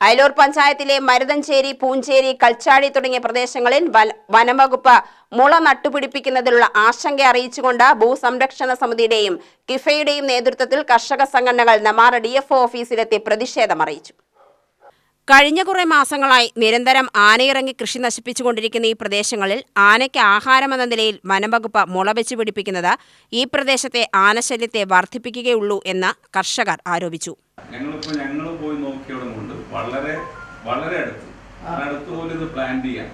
അയലൂർ പഞ്ചായത്തിലെ മരുതഞ്ചേരി പൂഞ്ചേരി കൽച്ചാടി തുടങ്ങിയ പ്രദേശങ്ങളിൽ വന- വനംവകുപ്പ് മുള നട്ടുപിടിപ്പിക്കുന്നതിലുള്ള ആശങ്ക അറിയിച്ചുകൊണ്ട് ഭൂസംരക്ഷണ സമിതിയുടെയും കിഫയുടെയും നേതൃത്വത്തിൽ കർഷക സംഘടനകൾ നമാറ ഡി ഓഫീസിലെത്തി പ്രതിഷേധം അറിയിച്ചു. കഴിഞ്ഞ കുറേ മാസങ്ങളായി നിരന്തരം ആനയിറങ്ങി കൃഷി നശിപ്പിച്ചുകൊണ്ടിരിക്കുന്ന ഈ പ്രദേശങ്ങളിൽ ആനയ്ക്ക് ആഹാരമെന്ന നിലയിൽ വനംവകുപ്പ് മുളവെച്ച് പിടിപ്പിക്കുന്നത് ഈ പ്രദേശത്തെ ആനശല്യത്തെ വർദ്ധിപ്പിക്കുകയുള്ളൂ എന്ന് കർഷകർ ആരോപിച്ചു. ഞങ്ങളിപ്പോൾ ഞങ്ങൾ പോയി നോക്കിയവിടെ കൊണ്ട് വളരെ വളരെ അടുത്ത് അടുത്ത് പോലും ഇത് പ്ലാൻ ചെയ്യാം.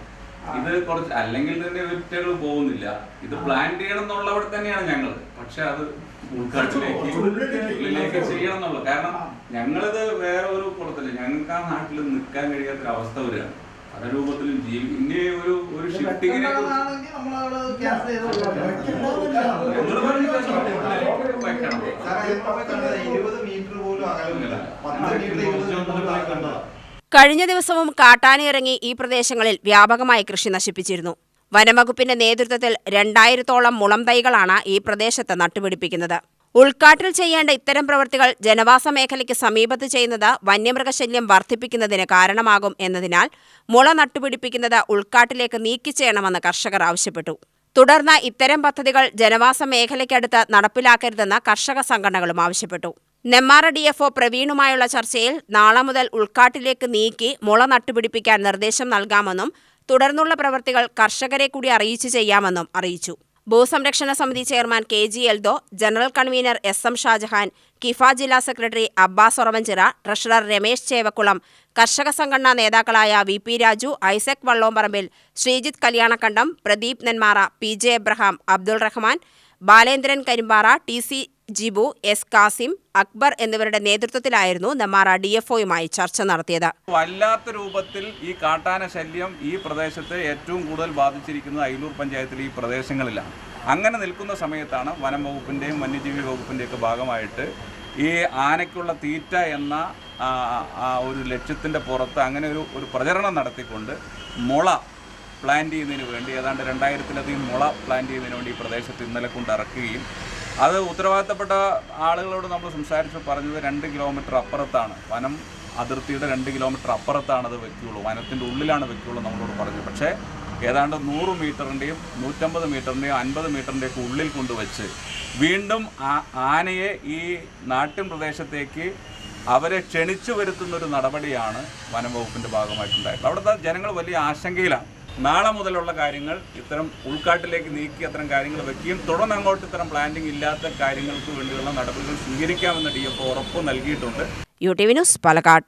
ഇത് കുറച്ച് അല്ലെങ്കിൽ തന്നെ വിറ്റകൾ പോകുന്നില്ല. ഇത് പ്ലാൻ ചെയ്യണം എന്നുള്ളവിടെ തന്നെയാണ് ഞങ്ങൾ പക്ഷെ അത് ഉൾക്കാട്ടിലേക്ക് ഉള്ളിലേക്ക് ചെയ്യണം എന്നുള്ളത് കാരണം ഞങ്ങളിത് വേറെ ഒരു കുളത്തില്ല ഞങ്ങൾക്ക് ആ നാട്ടിൽ നിൽക്കാൻ കഴിയാത്ത ഒരു അവസ്ഥ വരികയാണ് പല രൂപത്തിലും ജീവി ഇനി ഒരു ഒരു ഷിഫ്റ്റിങ്ങിനെ? ഇരുപത് മീറ്റർ പോലും അകലമില്ല. പത്ത് മീറ്റർ കഴിഞ്ഞ ദിവസവും കാട്ടാനയിറങ്ങി ഈ പ്രദേശങ്ങളിൽ വ്യാപകമായി കൃഷി നശിപ്പിച്ചിരുന്നു. വനംവകുപ്പിന്റെ നേതൃത്വത്തിൽ രണ്ടായിരത്തോളം മുളം തൈകളാണ് ഈ പ്രദേശത്ത് നട്ടുപിടിപ്പിക്കുന്നത്. ഉൾക്കാട്ടിൽ ചെയ്യേണ്ട ഇത്തരം പ്രവൃത്തികൾ ജനവാസ മേഖലയ്ക്ക് സമീപത്ത് ചെയ്യുന്നത് വന്യമൃഗശല്യം വർദ്ധിപ്പിക്കുന്നതിന് കാരണമാകും എന്നതിനാൽ മുള നട്ടുപിടിപ്പിക്കുന്നത് ഉൾക്കാട്ടിലേക്ക് നീക്കിച്ചേയണമെന്ന് കർഷകർ ആവശ്യപ്പെട്ടു. തുടർന്ന് ഇത്തരം പദ്ധതികൾ ജനവാസ മേഖലയ്ക്കടുത്ത് നടപ്പിലാക്കരുതെന്ന് കർഷക സംഘടനകളും ആവശ്യപ്പെട്ടു. നെമ്മാറ ഡി എഫ് ഒ പ്രവീണുമായുള്ള ചർച്ചയിൽ നാളെ മുതൽ ഉൾക്കാട്ടിലേക്ക് നീക്കി മുള നട്ടുപിടിപ്പിക്കാൻ നിർദ്ദേശം നൽകാമെന്നും തുടർന്നുള്ള പ്രവൃത്തികൾ കർഷകരെ കൂടി അറിയിച്ചു ചെയ്യാമെന്നും അറിയിച്ചു. ഭൂസംരക്ഷണ സമിതി chairman K G Eldho general convener S M Shahjahan KIFA ജില്ലാ സെക്രട്ടറി അബ്ബാസ് ഒറവഞ്ചിറ ട്രഷറർ രമേശ് ചേവക്കുളം കർഷക സംഘടനാ നേതാക്കളായ V P Raju Isaac Vallomparambil Sreejith Kalyanakandam Pradeep Nenmara P J Abraham Abdul Rahman Balendran Karimpara T C Jibu S Kasim Akbar എന്നിവരുടെ നേതൃത്വത്തിലായിരുന്നു നെമാറ D F ഒയുമായി ചർച്ച നടത്തിയത്. വല്ലാത്ത രൂപത്തിൽ ഈ കാട്ടാന ശല്യം ഈ പ്രദേശത്തെ ഏറ്റവും കൂടുതൽ ബാധിച്ചിരിക്കുന്നത് അയിലൂർ പഞ്ചായത്തിലെ ഈ പ്രദേശങ്ങളിലാണ്. അങ്ങനെ നിൽക്കുന്ന സമയത്താണ് വനം വകുപ്പിന്റെയും വന്യജീവി വകുപ്പിന്റെയൊക്കെ ഭാഗമായിട്ട് ഈ ആനയ്ക്കുള്ള തീറ്റ എന്ന ഒരു ലക്ഷ്യത്തിന്റെ പുറത്ത് അങ്ങനെ ഒരു ഒരു പ്രചരണം നടത്തിക്കൊണ്ട് മുള പ്ലാൻ ചെയ്യുന്നതിന് വേണ്ടി ഏതാണ്ട് രണ്ടായിരത്തിലധികം മുള പ്ലാൻ ചെയ്യുന്നതിന് വേണ്ടി ഈ പ്രദേശത്ത് ഇന്നലെ കൊണ്ട് ഇറക്കുകയും അത് ഉത്തരവാദിത്തപ്പെട്ട ആളുകളോട് നമ്മൾ സംസാരിച്ച് പറഞ്ഞത് രണ്ട് കിലോമീറ്റർ അപ്പുറത്താണ്. വനം അതിർത്തിയുടെ രണ്ട് കിലോമീറ്റർ അപ്പുറത്താണ് അത് വെക്കുകയുള്ളൂ. വനത്തിന്റെ ഉള്ളിലാണ് വെക്കുകയുള്ളൂ നമ്മളോട് പറഞ്ഞു. പക്ഷേ ഏതാണ്ട് നൂറ് മീറ്ററിന്റെയും നൂറ്റമ്പത് മീറ്ററിന്റെയും അൻപത് മീറ്ററിന്റെയൊക്കെ ഉള്ളിൽ കൊണ്ടുവച്ച് വീണ്ടും ആനയെ ഈ നാട്ടിൻ പ്രദേശത്തേക്ക് അവരെ ക്ഷണിച്ചു വരുത്തുന്നൊരു നടപടിയാണ് വനം വകുപ്പിന്റെ ഭാഗമായിട്ടുണ്ടായിട്ടുള്ളത് അവിടുത്തെ ജനങ്ങൾ വലിയ ആശങ്കയിലാണ്. നാളെ മുതലുള്ള കാര്യങ്ങൾ ഇത്തരം ഉൾക്കാട്ടിലേക്ക് നീക്കി അത്തരം കാര്യങ്ങൾ വെക്കുകയും തുടർന്ന് അങ്ങോട്ട് ഇത്തരം പ്ലാന്റിംഗ് ഇല്ലാത്ത കാര്യങ്ങൾക്ക് വേണ്ടിയുള്ള നടപടികൾ സ്വീകരിക്കാമെന്ന് ഡി എഫ് ഉറപ്പ് നൽകിയിട്ടുണ്ട്. U T V news Palakkad.